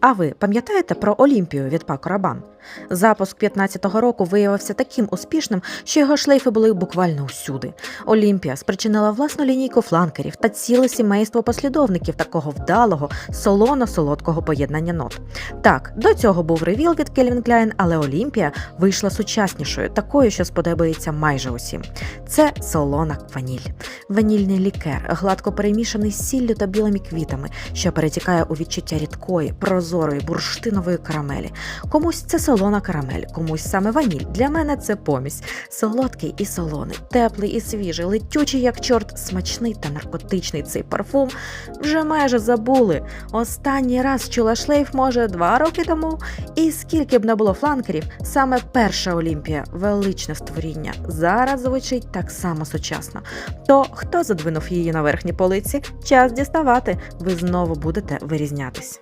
А ви пам'ятаєте про Олімпію від Пако Рабан? Запуск 15-го року виявився таким успішним, що його шлейфи були буквально усюди. Олімпія спричинила власну лінійку фланкерів та ціле сімейство послідовників такого вдалого, солоно-солодкого поєднання нот. Так, до цього був ревіл від Кельвін Кляйн, але Олімпія вийшла сучаснішою, такою, що сподобається майже усім. Це солона ваніль. Ванільний лікер, гладко перемішаний з сіллю та білими квітами, що перетікає у відчуття рідкої, прозорої, бурштинової карамелі. Комусь це солона карамель, комусь саме ваніль. Для мене це помість. Солодкий і солоний, теплий і свіжий, летючий як чорт, смачний та наркотичний цей парфум. Вже майже забули. Останній раз чула шлейф, може, два роки тому. І скільки б не було фланкерів, саме перша Олімпія, величне створіння, зараз звучить так само сучасно. То хто задвинув її на верхній полиці? Час діставати. Ви знову будете вирізнятись.